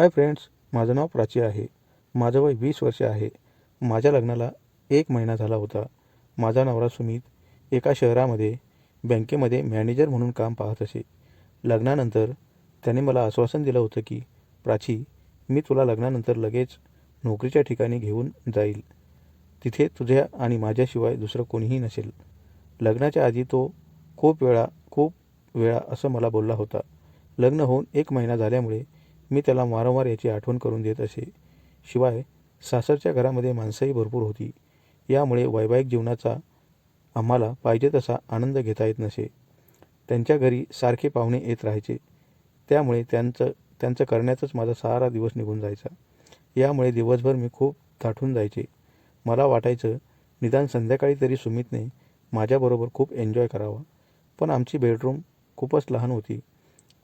Hi friends माझं नाव प्राची आहे. माझं वय वीस वर्ष आहे. माझ्या लग्नाला एक महिना झाला होता. माझा नवरा सुमित एका शहरामध्ये बँकेमध्ये मॅनेजर म्हणून काम पाहत असे. लग्नानंतर त्याने मला आश्वासन दिलं होतं की प्राची मी तुला लग्नानंतर लगेच नोकरीच्या ठिकाणी घेऊन जाईल. तिथे तुझ्या आणि माझ्याशिवाय दुसरं कोणीही नसेल. लग्नाच्या आधी तो खूप वेळा खूप वेळा असं मला बोलला होता. लग्न होऊन एक महिना झाल्यामुळे मी त्याला वारंवार याची आठवण करून देत असे. शिवाय सासरच्या घरामध्ये माणसंही भरपूर होती. यामुळे वैवाहिक जीवनाचा आम्हाला पाहिजे तसा आनंद घेता येत नसे. त्यांच्या घरी सारखे पाहुणे येत राहायचे. त्यामुळे त्यांचं त्यांचं करण्यातच माझा सारा दिवस निघून जायचा. यामुळे दिवसभर मी खूप थाटून जायचे. मला वाटायचं निदान संध्याकाळी तरी सुमितने माझ्याबरोबर खूप एन्जॉय करावा. पण आमची बेडरूम खूपच लहान होती.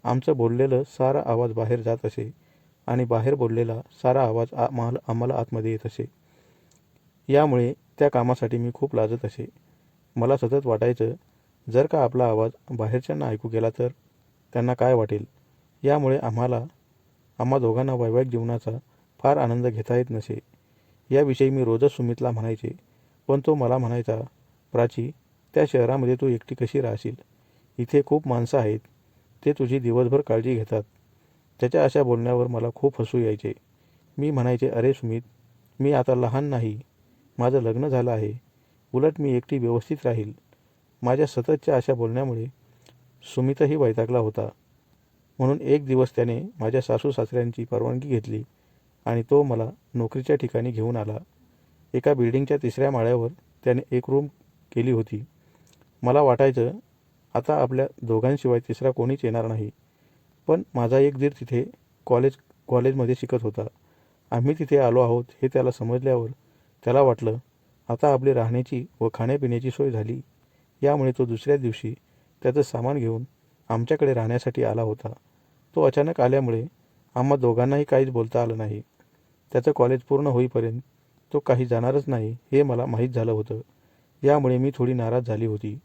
आमचं बोललेलं सारा आवाज बाहेर जात असे आणि बाहेर बोललेला सारा आवाज आम्हाला आम्हाला आतमध्ये येत असे. यामुळे त्या कामासाठी मी खूप लाजत असे. मला सतत वाटायचं जर का आपला आवाज बाहेरच्यांना ऐकू गेला तर त्यांना काय वाटेल? यामुळे आम्हाला आम्हा दोघांना वैवाहिक जीवनाचा फार आनंद घेता येत नसे. याविषयी मी रोजच सुमितला म्हणायचे पण तो मला म्हणायचा प्राची त्या शहरामध्ये तू एकटी कशी राहशील? इथे खूप माणसं आहेत. ते तुझी दिवसभर काळजी घेतात. त्याच्या अशा बोलण्यावर मला खूप हसू यायचे. मी म्हणायचे अरे सुमित मी आता लहान नाही. माझं लग्न झालं आहे. उलट मी एकटी व्यवस्थित राहील. माझ्या सततच्या अशा बोलण्यामुळे सुमितही वैतागला होता. म्हणून एक दिवस त्याने माझ्या सासू सासऱ्यांची परवानगी घेतली आणि तो मला नोकरीच्या ठिकाणी घेऊन आला. एका बिल्डिंगच्या तिसऱ्या माळ्यावर त्याने एक रूम केली होती. मला वाटायचं आता आपल्या दोघांशिवाय तिसरा कोणीच येणार नाही. पण माझा एक दीर तिथे कॉलेज कॉलेजमध्ये शिकत होता. आम्ही तिथे आलो आहोत हे त्याला समजल्यावर त्याला वाटलं आता आपली राहण्याची व खाण्यापिण्याची सोय झाली. यामुळे तो दुसऱ्या दिवशी त्याचं सामान घेऊन आमच्याकडे राहण्यासाठी आला होता. तो अचानक आल्यामुळे आम्हा दोघांनाही काहीच बोलता आलं नाही. त्याचं कॉलेज पूर्ण होईपर्यंत तो काही जाणारच नाही हे मला माहीत झालं होतं. यामुळे मी थोडी नाराज झाली होती.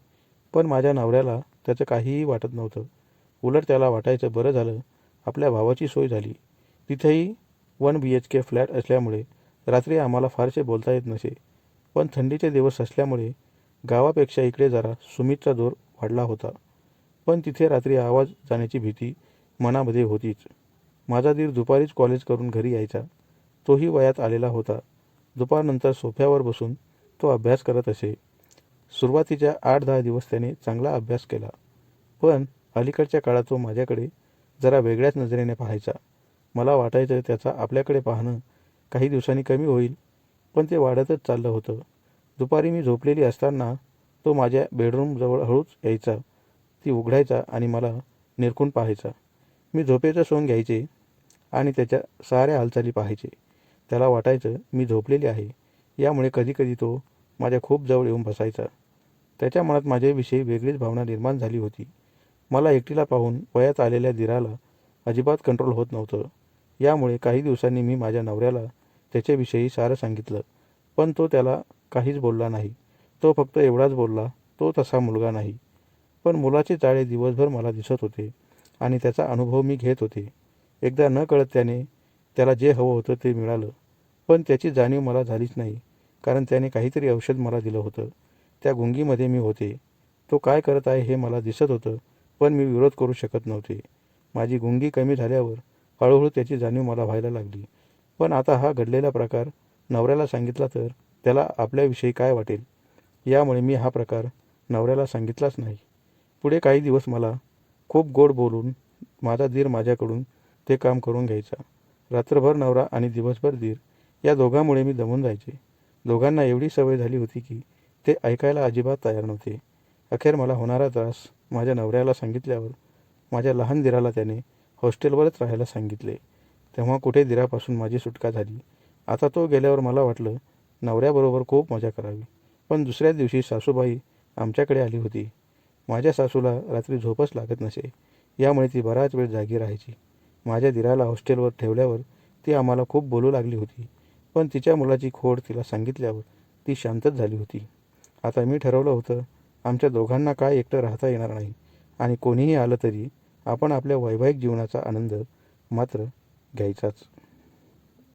पण माझ्या नवऱ्याला त्याचं काहीही वाटत नव्हतं. उलट त्याला वाटायचं बरं झालं आपल्या भावाची सोय झाली. तिथेही one B H K flat असल्यामुळे रात्री आम्हाला फारसे बोलता येत नसे. पण थंडीचे दिवस असल्यामुळे गावापेक्षा इकडे जरा सुमितचा जोर वाढला होता. पण तिथे रात्री आवाज जाण्याची भीती मनामध्ये होतीच. माझा दीर दुपारीच कॉलेज करून घरी यायचा. तोही वयात आलेला होता. दुपारनंतर सोफ्यावर बसून तो अभ्यास करत असे. सुरुवातीच्या आठ दहा दिवस त्याने चांगला अभ्यास केला. पण अलीकडच्या काळात तो माझ्याकडे जरा वेगळ्याच नजरेने पाहायचा. मला वाटायचं त्याचा आपल्याकडे पाहणं काही दिवसांनी कमी होईल पण ते वाढतच चाललं होतं. दुपारी मी झोपलेली असताना तो माझ्या बेडरूमजवळ हळूच यायचा. ती उघडायचा आणि मला निरखून पाहायचा. मी झोपेचं सोंग घ्यायचे आणि त्याच्या साऱ्या हालचाली पाहायचे. त्याला वाटायचं मी झोपलेली आहे. यामुळे कधीकधी तो माझ्या खूप जवळ येऊन बसायचा. त्याच्या मनात माझ्याविषयी वेगळीच भावना निर्माण झाली होती. मला एकटीला पाहून वयात आलेल्या दिराला अजिबात कंट्रोल होत नव्हतं. यामुळे काही दिवसांनी मी माझ्या नवऱ्याला त्याच्याविषयी सारं सांगितलं. पण तो त्याला काहीच बोलला नाही. तो फक्त एवढाच बोलला तो तसा मुलगा नाही. पण मुलाचे चाळे दिवसभर मला दिसत होते आणि त्याचा अनुभव मी घेत होते. एकदा न कळत त्याने त्याला जे हवं होतं ते मिळालं. पण त्याची जाणीव मला झालीच नाही कारण त्याने काहीतरी औषध मला दिलं होतं. त्या गुंगीमध्ये मी होते. तो काय करत आहे हे मला दिसत होतं पण मी विरोध करू शकत नव्हते. माझी गुंगी कमी झाल्यावर हळूहळू त्याची जाणीव मला व्हायला लागली. पण आता हा घडलेला प्रकार नवऱ्याला सांगितला तर त्याला आपल्याविषयी काय वाटेल? यामुळे मी हा प्रकार नवऱ्याला सांगितलाच नाही. पुढे काही दिवस मला खूप गोड बोलून माझा धीर माझ्याकडून ते काम करून घ्यायचा. रात्रभर नवरा आणि दिवसभर दीर या दोघांमुळे मी दमून जायचे. दोघांना एवढी सवय झाली होती की ते ऐकायला अजिबात तयार नव्हते. अखेर मला होणारा त्रास माझ्या नवऱ्याला सांगितल्यावर माझ्या लहान दिराला त्याने हॉस्टेलवरच राहायला सांगितले. तेव्हा कुठे दिरापासून माझी सुटका झाली? आता तो गेल्यावर मला वाटलं नवऱ्याबरोबर खूप मजा करावी. पण दुसऱ्या दिवशी सासूबाई आमच्याकडे आली होती. माझ्या सासूला रात्री झोपच लागत नसे. यामुळे ती बराच वेळ जागी राहायची. माझ्या दिराला हॉस्टेलवर ठेवल्यावर ती आम्हाला खूप बोलू लागली होती. पण तिच्या मुलाची खोड तिला सांगितल्यावर ती शांतच झाली होती. आता मी ठरवलं होतं आमच्या दोघांना काय एकटं राहता येणार नाही. आणि कोणीही आलं तरी आपण आपल्या वैवाहिक जीवनाचा आनंद मात्र घ्यायचाच.